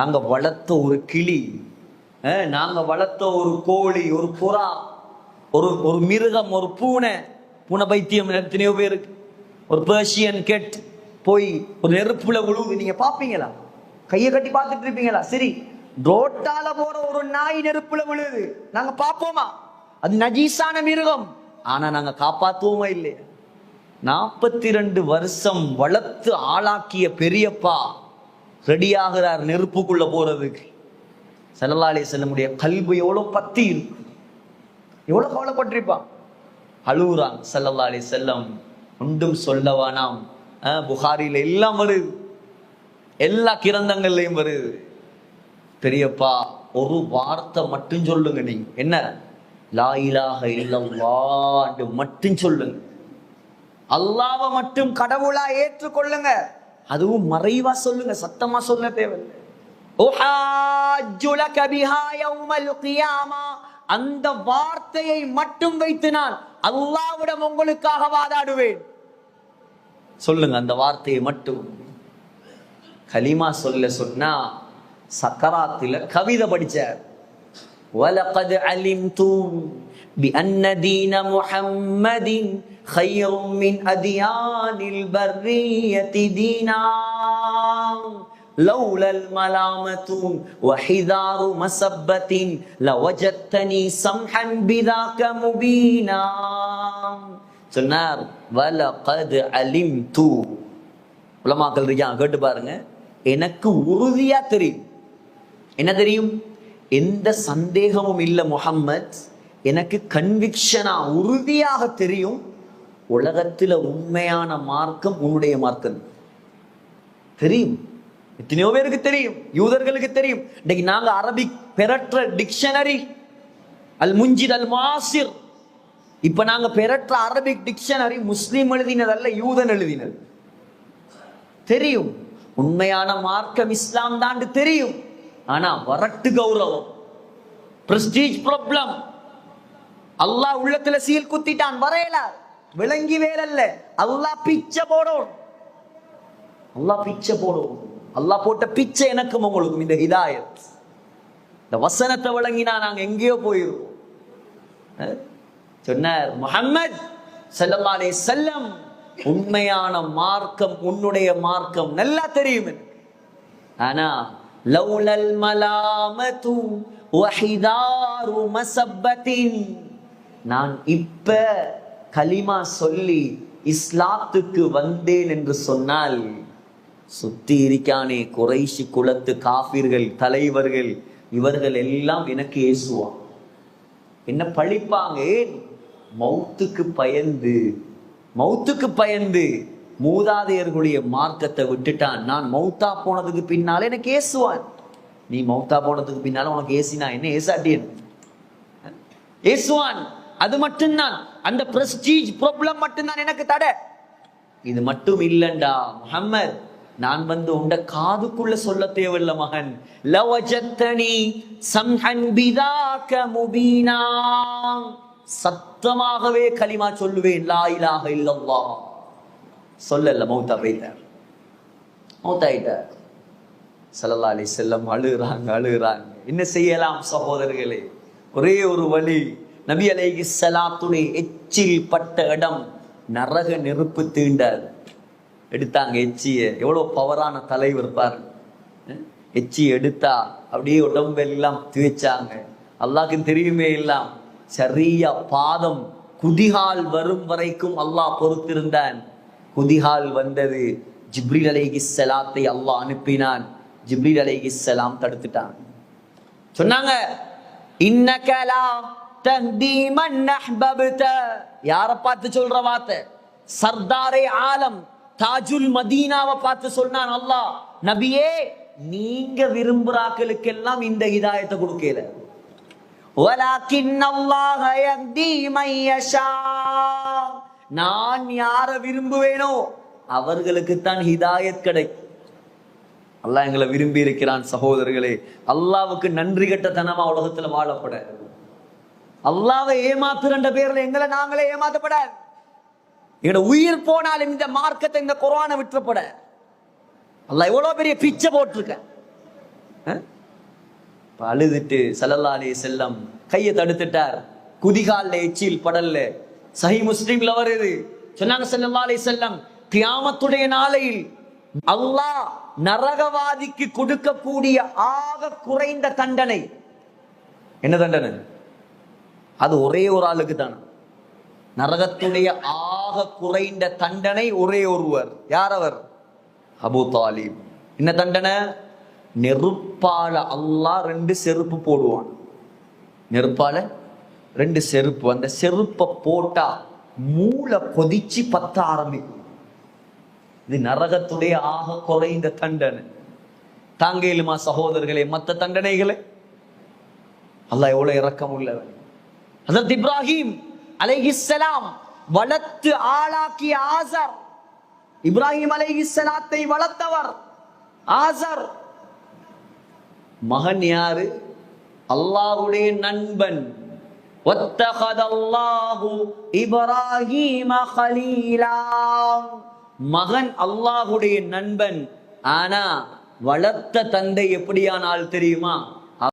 நாங்கள் வளர்த்த ஒரு கிளி நாங்கள் வளர்த்த ஒரு கோழி ஒரு புறா ஒரு ஒரு மிருகம் ஒரு பூனை பூனை பைத்தியம் எத்தனையோ பேருக்கு ஒரு பேர்ஷியன் கெட் போய் ஒரு நெருப்புல விழுவுது நீங்க பாப்பீங்களா? கையை கட்டி பார்த்துட்டு இருப்பீங்களா? சரி ரோட்டால போற ஒரு நாய் நெருப்புல விழுது நாங்க பாப்போமா? அது நஜீஸான மிருகம். ஆனா நாங்க காப்பாத்துவோமா இல்லையா? நாற்பத்தி ரெண்டு வருஷம் வளர்த்து ஆளாக்கிய பெரியப்பா ரெடியாகிறார் நெருப்புக்குள்ள போறதுக்கு. சல்லல்லா அலைஹி செல்லமுடைய கல்வி எவ்வளவு பத்தி இருக்கு. எவ்வளவு கவலைப்பட்டிருப்பான். அழுகுறான் சல்லல்லா செல்லம் ஒன்றும் சொல்லவானாம் அஹ், புகாரில எல்லாம் வருது. எல்லா கிரந்தங்கள்லையும் வருது. பெரியப்பா ஒரு வார்த்தை மட்டும் சொல்லுங்க நீங்க. என்ன? லாயிலாக இலாஹ வாண்டு மட்டும் சொல்லுங்க. அல்லாவை மட்டும் கடவுளா ஏற்றுக்கொள்ளுங்க. அதுவும் மறைவா சொல்லுங்க சத்தமா சொல்ல தேவையில்லை. அந்த வார்த்தையை மட்டும் வைத்து நான் அல்லாவிடம் உங்களுக்காக வாதாடுவேன். சொல்லுங்க அந்த வார்த்தையை மட்டும். கலிமா சொல்ல சொன்னா சக்கராத்தில் கவிதை படிச்சார். வலகது அலிம் தூண் بِأَنَّ دِينَ مُحَمَّدٍ خَيْرٌ مِنْ أَدْيَانِ الْبَرِّيَّةِ دِينًا لولا الملامة وحذار مسبة لوجدتني سمحا بذاك مبينا சொன்னார் வலகத் அலிம்து உலமாக்கள் இருக்கான் கேட்டு பாருங்க எனக்கு உறுதியா தெரியும் என்ன தெரியும் எந்த சந்தேகமும் இல்லை முஹம்மத் எனக்கு கன்விக்ஷனா உறுதியாக தெரியும் உலகத்தில் உண்மையான மார்க்கம் உன்னுடைய மார்க்கம். தெரியும். எத்தனையோ பேருக்கு தெரியும். யூதர்களுக்கு தெரியும். இன்னைக்கு நாங்க அரபிக் பெறற்ற டிக்ஷனரி அல் முஞ்சித் அல் மாசிர் இப்ப நாங்க பெறற்ற அரபிக் டிக்ஷனரி முஸ்லீம் எழுதினதல்ல யூதன் எழுதினது தெரியும். உண்மையான மார்க்கம் இஸ்லாம் தான் தெரியும். ஆனா வரட்டு கௌரவம் பிரஸ்டீஜ் ப்ராப்ளம் அல்லாஹ் உள்ளத்துல சீல் குத்திட்டான் வரையல. விளங்கி வேலல்ல. அல்லாஹ் பிச்சை போடும். அல்லாஹ் பிச்சை போடும். அல்லாஹ் போட்ட பிச்சை எனக்கும் உங்களுக்கும் இந்த ஹிதாயத். இந்த வசனத்தை விளங்கினா நாங்க எங்கேயோ போயிருவோம். சொன்னார் முஹம்மத் செல்லமாலே செல்லம் உண்மையான மார்க்கம் உன்னுடைய மார்க்கம் நல்லா தெரியும் ஆனா லௌலல் மலாமது வஹிதாரு மசப்பத்தின் நான் இப்ப கலிமா சொல்லி இஸ்லாத்துக்கு வந்தேன் என்று சொன்னால் சுத்தி இருக்கானே குறைஷி குலத்து காபிர்கள் தலைவர்கள் இவர்கள் எல்லாம் எனக்கு ஏசுவான். என்ன பழிப்பாங்க? ஏன்? மௌத்துக்கு பயந்து மௌத்துக்கு பயந்து மூதாதையர்களுடைய மார்க்கத்தை விட்டுட்டான். நான் மௌத்தா போனதுக்கு பின்னால எனக்கு ஏசுவான். நீ மௌத்தா போனதுக்கு பின்னால உனக்கு ஏசினா என்ன? ஏசாட்டியன். ஏசுவான். அது மட்டும்தான். அந்த பிரஸ்டீஜ் ப்ராப்ளம் மட்டும்தான். எனக்கு தடை. இது மட்டும் இல்லண்டா முஹம்மத். நான் வந்து உண்ட காதுக்குள்ள சொல்ல தேவையில்ல மகன். லவஜத்தனி சம்ஹன் பிதாக்க முபீனா. சத்தமாகவே கலிமா சொல்லுவேன் லா இலாக இல்லல்லாஹ். சொல்லல மௌத்தா போயிட்டார் மௌத்தாயிட்டார் சல்லல்லா அலி செல்லம் அழுகிறாங்க அழுகிறாங்க. என்ன செய்யலாம் சகோதரர்களே? ஒரே ஒரு வழி. நபி அலைஹி சலாத்துடைய எச்சில் பட்ட இடம் நரக நெருப்பு தீண்டார் எடுத்தாங்க எச்சிய. எவ்வளவு பவரான தலைவர் பாரு. எச்சி எடுத்தா அப்படியே உடம்பெல்லாம் துவைச்சாங்க. அல்லாக்கு தெரியுமே எல்லாம். சரியா பாதம் குதிகால் வரும் வரைக்கும் அல்லாஹ் பொறுத்திருந்தான். குதிகால் வந்தது. ஜிப்ரீல் அலைஹி சலாத்தை அல்லாஹ் அனுப்பினான். ஜிப்ரீல் அலைஹி சலாம் தடுத்துட்டான். சொன்னாங்க இன்னக லா அஹ்பப்த. யார பார்த்து சொல்ற வார்த்தை? சர்தாரே ஆலம் தாஜுல் மதீனாவை பார்த்து சொன்னான் அல்லாஹ். நபியே நீங்க விரும்புறாக்களுக்கெல்லாம் இந்த ஹிதாயத்தை கொடுக்கல. வலாக்கின் அல்லாஹ யஹ்தி நான் யார விரும்புவேனோ அவர்களுக்கு தான் ஹிதாயத் கிடைக்கும். அல்லாஹ் எங்களை விரும்பி இருக்கிறான் சகோதரர்களே. அல்லாவுக்கு நன்றி கட்ட தனமா உலகத்துல வாழப்பட. அல்லாவை ஏமாத்துறன்ற பேர்ல எங்களை நாங்களே ஏமாத்தப்பட. எங்களோட உயிர் போனாலும் இந்த மார்க்கத்தை இந்த குரானை விட்டுறப்பட. அல்ல எவ்வளோ பெரிய பிச்சை போட்டிருக்க. அஹ்? அழுதுட்டு சல்லல்லாலே செல்லம் கையை தடுத்துட்டார். குதிகால்ல எச்சில் படல்ல. சஹி முஸ்லீம்ல வருது. சொன்னாங்க செல்லல்லாலே செல்லம் கியாமத்துடைய நாளையில் அல்லாஹ் நரகவாதிக்கு கொடுக்கக்கூடிய ஆக குறைந்த தண்டனை. என்ன தண்டனை? அது ஒரே ஒரு ஆளுக்கு தானே? நரகத்துடைய ஆக குறைந்த தண்டனை ஒரே ஒருவர். யார் அவர்? அபு தாலிப். என்ன தண்டனை? நெருப்பால அல்லாஹ் ரெண்டு செருப்பு போடுவான். நெருப்பால ரெண்டு செருப்பு. அந்த செருப்பை போட்டா மூளை கொதிச்சு பத்த ஆரம்பிக்கும். இது நரகத்துடைய ஆக குறைந்த தண்டனை. தாங்கேலுமா சகோதரர்களே மற்ற தண்டனைகளை? அல்லாஹ் எவ்வளவு இறக்கம் உள்ளவன். அதற்கு இப்ராஹிம் அலைஹிஸ்ஸலாம் வளர்த்து ஆளாக்கி ஆசர். இப்ராஹிம் அலைஹிஸ்ஸலாத்தை வளர்த்தவர் ஆசர். மகன் யாரு? அல்லாஹுடைய நண்பன். மகன் அல்லாஹுடைய நண்பன். ஆனா வளர்த்த தந்தை எப்படியானால் தெரியுமா?